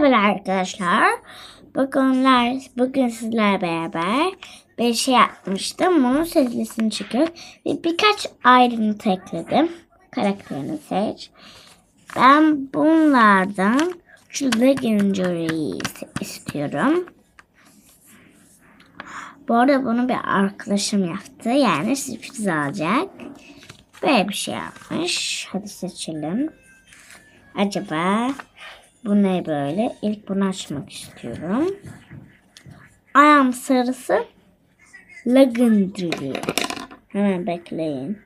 Merhaba arkadaşlar. Bugünler, bugün sizlerle beraber bir şey yapmıştım. Bunun seslisini çıkıyor. Ve birkaç ayrıntı ekledim. Karakterini seç. Ben bunlardan şu Legendary'i istiyorum. Bu arada bunu bir arkadaşım yaptı. Yani sürpriz alacak. Böyle bir şey yapmış. Hadi seçelim. Acaba bu ne böyle? İlk bunu açmak istiyorum. Ayağım sarısı Legendary. Hemen bekleyin.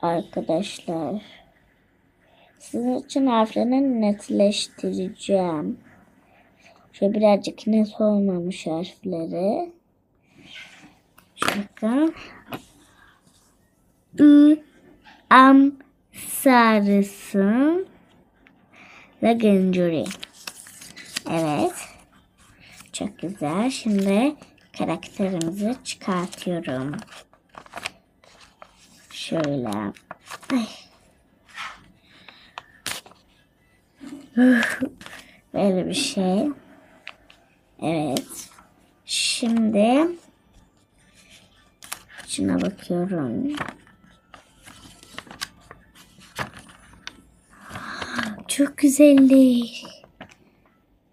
Arkadaşlar. Sizin için harflerini netleştireceğim. Şöyle birazcık net olmamış harfleri. Şaka. I, am, sarısın. Legendary. Evet. Çok güzel. Şimdi karakterimizi çıkartıyorum. Şöyle. Ay. Böyle bir şey. Evet. Şimdi şuna bakıyorum. Çok güzellik.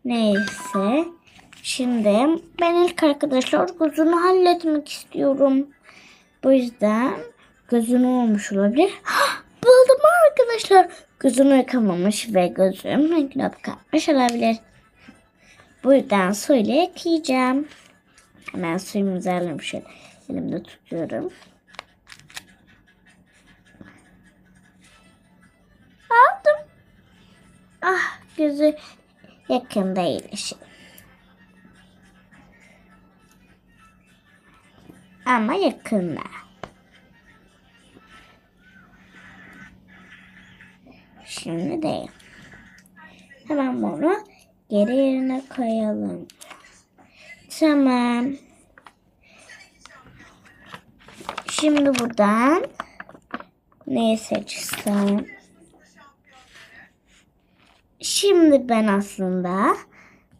Neyse. Şimdi ben ilk arkadaşlar gözünü halletmek istiyorum. Bu yüzden gözünü olmuş olabilir. Buldum arkadaşlar. Gözünü yıkamamış ve gözüm renkli kapmış olabilir. Bu yüzden suyla yıkayacağım. Hemen suyumu şöyle elimde tutuyorum. Gözü yakında iyileşir. Ama yakında. Şimdi değil. Hemen bunu geri yerine koyalım. Tamam. Şimdi buradan neyi seçsem? Şimdi ben aslında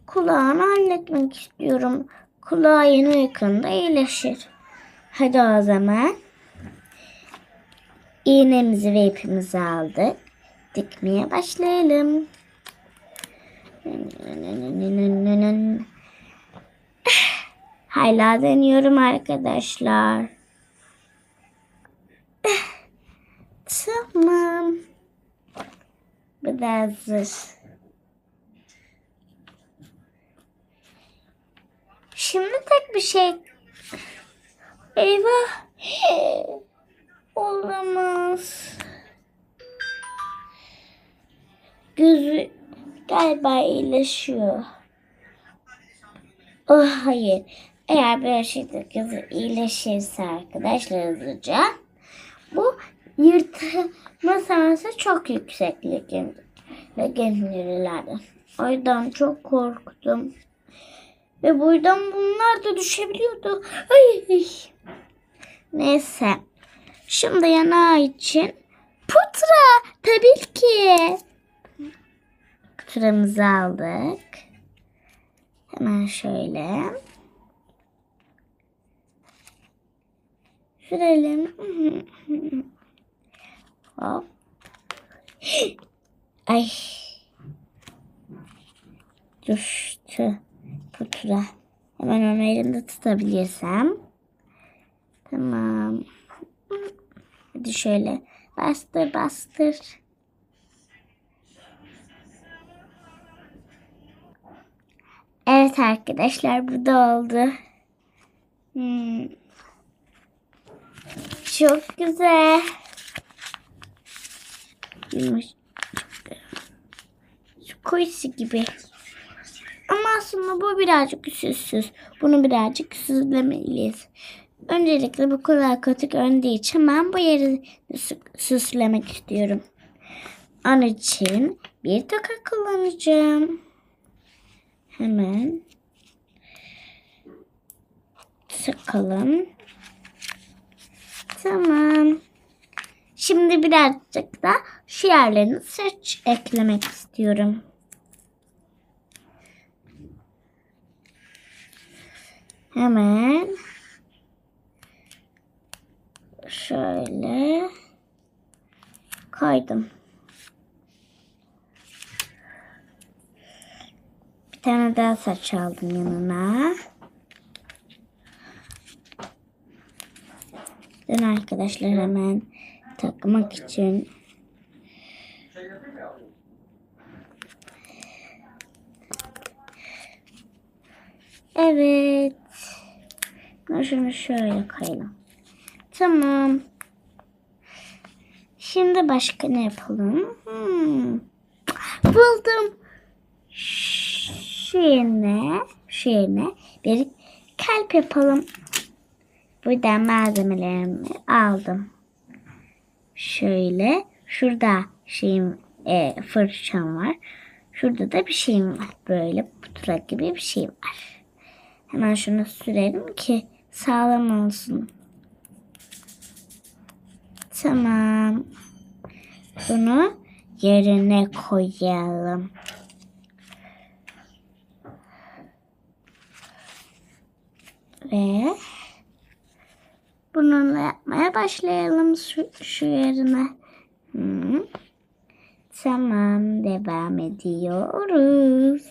kulağını halletmek istiyorum. Kulağı yeni yakında iyileşir. Hadi o zaman iğnemizi ve ipimizi aldık. Dikmeye başlayalım. Hala deniyorum arkadaşlar. Tamam. Bu da hazır. Şimdi tek bir şey. Eyvah. Olamaz. Gözü galiba iyileşiyor. Oh hayır. Eğer bir şeyde gözü iyileşirse arkadaşlar hızlıca bu yırtma şansı çok yüksek legendary'lerden. O yüzden çok korktum. Ve buradan bunlar da düşebiliyordu. Ay. Neyse. Şimdi yana için putra tabii ki. Putramızı aldık. Hemen şöyle. Sürelim. Hop. Ay. Düştü putra. Hemen onu elimde tutabilirsem. Tamam. Hadi şöyle bastır bastır. Evet arkadaşlar burada oldu. Hmm. Çok güzel. Yumuş. Su kuyusu gibi. Ama aslında bu birazcık süssüz. Bunu birazcık süslemeliyiz. Öncelikle bu kadar kötü göründüğü için ben bu yeri süslemek istiyorum. Onun için bir toka kullanacağım. Hemen sıkalım. Tamam. Şimdi birazcık da şu yerlerini seç eklemek istiyorum. Hemen şöyle koydum. Bir tane daha saç aldım yanına. Ben arkadaşlar hemen takmak için Evet. Şunu şöyle koyalım. Tamam. Şimdi başka ne yapalım? Hmm. Buldum. Şu yerine, bir kalp yapalım. Buradan malzemelerimi aldım. Şöyle. Şurada şeyim, e, fırçam var. Şurada da bir şeyim var. Böyle putura gibi bir şey var. Hemen şunu sürelim ki sağlam olsun. Tamam. Bunu yerine koyalım. Ve bununla yapmaya başlayalım şu, şu yerine. Hı. Tamam devam ediyoruz.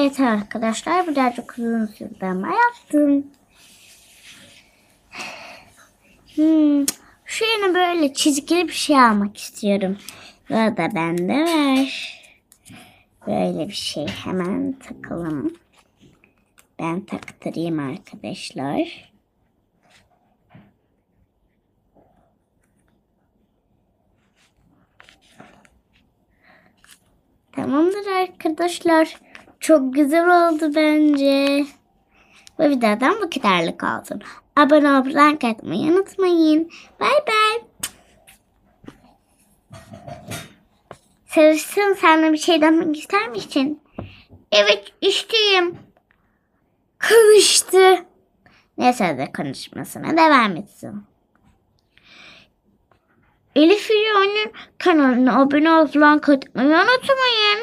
Evet arkadaşlar birazcık uzun sürdü ama yaptım. Hmm, şu yerine böyle çizgili bir şey almak istiyorum. Bu da bende var. Böyle bir şey hemen takalım. Ben taktırayım arkadaşlar. Tamamdır arkadaşlar. Çok güzel oldu bence. Bu videodan bu kadarlık olsun. Abone olup like atmayı unutmayın. Bay bay. Sarışın sen de bir şey demek ister misin? Evet isteyeyim. Konuştu. Neyse de konuşmasına devam etsin. Elif İlhan'ın kanalına abone olup like atmayı unutmayın.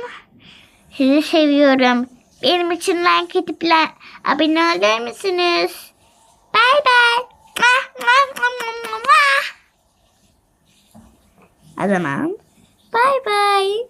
Sizi seviyorum. Benim için like edip like, abone olur musunuz? Bay bay. O zaman bay bay.